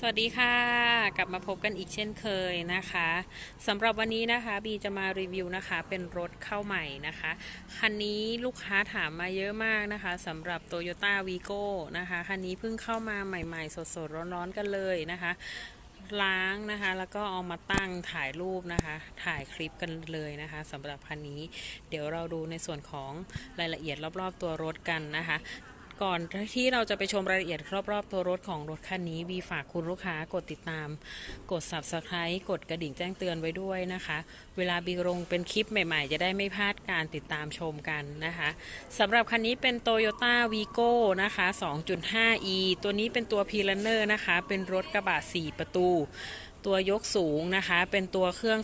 สวัสดีค่ะ กลับมาพบกันอีกเช่นเคยนะคะสำหรับวันนี้นะคะบีจะมารีวิวนะคะเป็นรถเข้าใหม่นะคะคันนี้ลูกค้าถามมาเยอะมากนะคะสำหรับ Toyota Vigo นะคะคันนี้เพิ่งเข้ามาใหม่ๆ สดๆ ร้อนๆกันเลยนะคะล้างนะคะแล้วก็เอามาตั้งถ่ายรูปนะคะ ถ่ายคลิปกันเลยนะคะสำหรับคันนี้ เดี๋ยวเราดูในส่วนของรายละเอียดรอบๆตัวรถกันนะคะ ก่อนที่เราจะไปชมรายละเอียดรอบๆ ตัวรถของรถคันนี้บีฝากคุณลูกค้ากดติดตาม กด subscribe กดกระดิ่งแจ้งเตือนไว้ด้วยนะคะ เวลาบีลงเป็นคลิปใหม่ๆ จะได้ไม่พลาดการติดตามชมกันนะคะสำหรับคันนี้เป็น Toyota Vigo นะคะ 2.5e ตัวนี้เป็นตัว p i l a n e r นะคะ เป็นรถกระบะ4ประตู ตัวยกสูงนะคะ เป็นตัวเครื่อง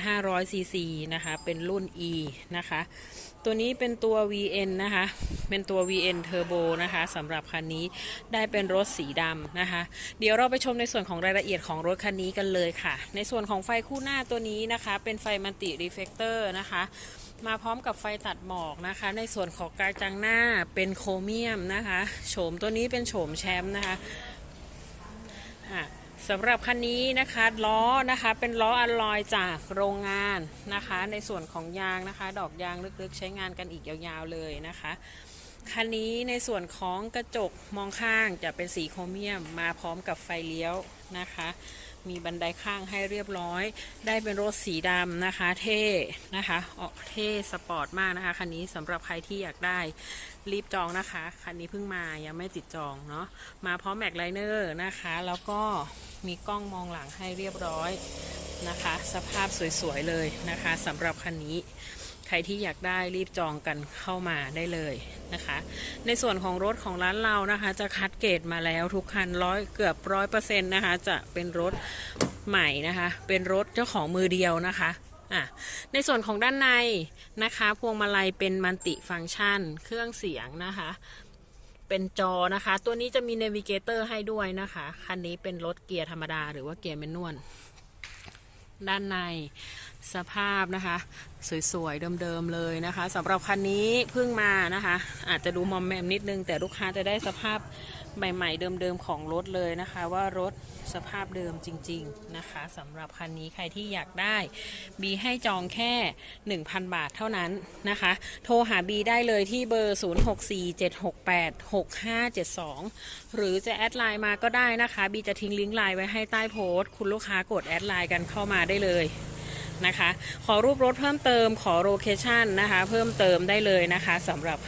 2,500 ซีซีนะคะ เป็นรุ่น E นะคะ ตัวนี้เป็นตัว VN นะคะ เป็นตัว VN Turbo นะคะสำหรับคันนี้ได้เป็นรถสีดำนะคะ เดี๋ยวเราไปชมในส่วนของรายละเอียดของรถคันนี้กันเลยค่ะ ในส่วนของไฟคู่หน้าตัวนี้นะคะ เป็นไฟมัลติรีเฟกเตอร์นะคะมาพร้อมกับไฟตัดหมอกนะคะ ในส่วนของกระจังหน้าเป็นโครเมียมนะคะ โฉมตัวนี้เป็นโฉมแชมป์นะคะอะ สำหรับคันนี้นะคะล้อนะคะเป็นล้ออลลอยจากโรงงานนะคะ ในส่วนของยางนะคะ ดอกยางลึกๆ ใช้งานกันอีกยาวๆเลยนะคะ คันนี้ในส่วนของกระจกมองข้างจะเป็นสีโครเมียมมาพร้อมกับไฟเลี้ยวนะคะ มีบันไดข้างให้เรียบร้อย ได้เป็นรถสีดำนะคะ เท่นะคะออกเท่สปอร์ตมากนะคะ คันนี้สำหรับใครที่อยากได้รีบจองนะคะ คันนี้เพิ่งมายังไม่ติดจองเนาะมาพร้อมแม็กไลเนอร์นะคะ แล้วก็มีกล้องมองหลังให้เรียบร้อยนะคะ สภาพสวยๆเลยนะคะสำหรับคันนี้ ใครที่อยากได้รีบจองกันเข้ามาได้เลยนะคะ ในส่วนของรถของร้านเรานะคะ จะคัดเกรดมาแล้วทุกคันร้อยเกือบร้อยเปอร์เซ็นต์นะคะ จะเป็นรถใหม่นะคะ เป็นรถเจ้าของมือเดียวนะคะอะในส่วนของด้านในนะคะ พวงมาลัยเป็นมัลติฟังก์ชัน เครื่องเสียงนะคะ เป็นจอนะคะ ตัวนี้จะมีเนวิเกเตอร์ให้ด้วยนะคะ คันนี้เป็นรถเกียร์ธรรมดาหรือว่าเกียร์แมนนวล ด้านในสภาพนะคะ สวยๆ เดิมๆ เลยนะคะสำหรับคันนี้เพิ่งมานะคะ อาจจะดูมอมแมมนิดนึง แต่ลูกค้าจะได้สภาพ ใหม่ ๆ เดิม ๆ ของรถเลยนะคะ ว่ารถสภาพเดิมจริง ๆ นะคะสำหรับคันนี้ใครที่อยากได้บีให้จองแค่ 1,000 บาทเท่านั้นนะคะ โทรหาบีได้เลยที่เบอร์ 0647686572 หรือจะแอดไลน์มาก็ได้นะคะบีจะทิ้งลิงก์ไลน์ไว้ให้ใต้โพสต์ คุณลูกค้ากดแอดไลน์กันเข้ามาได้เลยนะคะ ขอรูปรถเพิ่มเติมขอโลเคชันนะคะ เพิ่มเติมได้เลยนะคะสำหรับ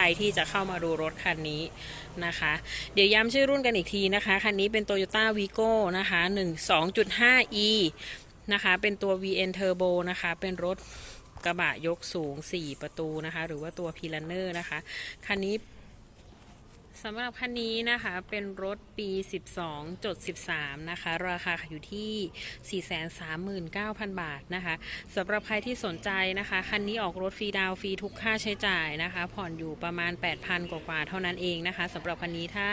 รที่จะเข้ามาดูรถคันนี้นะคะ เดี๋ยวย้ำชื่อรุ่นกันอีกทีนะคะ คันนี้เป็น Toyota Vigo นะคะ1 2.5e นะคะ เป็นตัว VN Turbo นะคะ เป็นรถกระบะยกสูง 4 ประตูนะคะ หรือว่าตัว p i l a n e r นะคะ คันนี้ สำหรับคันนี้นะคะเป็นรถปี 12.13 นะคะ ราคาอยู่ที่ 439,000 บาทนะคะสำหรับใครที่สนใจนะคะ คันนี้ออกรถฟรีดาวฟรีทุกค่าใช้จ่ายนะคะ ผ่อนอยู่ประมาณ 8,000 กว่าเท่านั้นเองนะคะสำหรับคันนี้ถ้า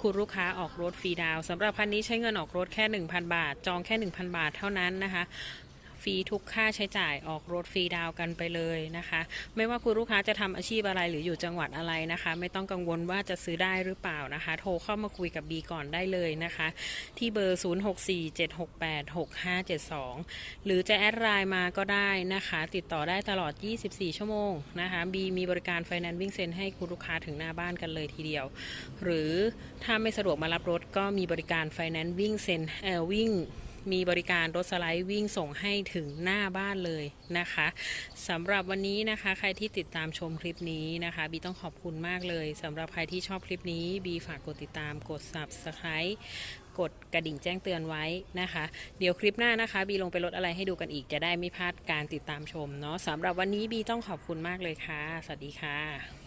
คุณลูกค้าออกรถฟรีดาวสำหรับคันนี้ใช้เงินออกรถแค่ 1,000 บาท จองแค่ 1,000 บาทเท่านั้นนะคะ ฟรีทุกค่าใช้จ่ายออกรถฟรีดาวกันไปเลยนะคะ ไม่ว่าคุณลูกค้าจะทำอาชีพอะไรหรืออยู่จังหวัดอะไรนะคะ ไม่ต้องกังวลว่าจะซื้อได้หรือเปล่านะคะ โทรเข้ามาคุยกับบีก่อนได้เลยนะคะ ที่เบอร์ 0647686572 หรือจะแอดไลน์มาก็ได้นะคะ ติดต่อได้ตลอด 24 ชั่วโมงนะคะบีมีบริการไฟแนนซ์วิ่งเซ็นให้คุณลูกค้าถึงหน้าบ้านกันเลยทีเดียว หรือถ้าไม่สะดวกมารับรถก็มีบริการไฟแนนซ์วิ่งเซ็นเออวิ่ง มีบริการรถสไลด์วิ่งส่งให้ถึงหน้าบ้านเลยนะคะสำหรับวันนี้นะคะ ใครที่ติดตามชมคลิปนี้นะคะ บีต้องขอบคุณมากเลยสำหรับใครที่ชอบคลิปนี้ บีฝากกดติดตามกด subscribe กดกระดิ่งแจ้งเตือนไว้นะคะ เดี๋ยวคลิปหน้านะคะ บีลงไปลดอะไรให้ดูกันอีกจะได้ไม่พลาดการติดตามชมเนาะสำหรับวันนี้บีต้องขอบคุณมากเลยค่ะ สวัสดีค่ะ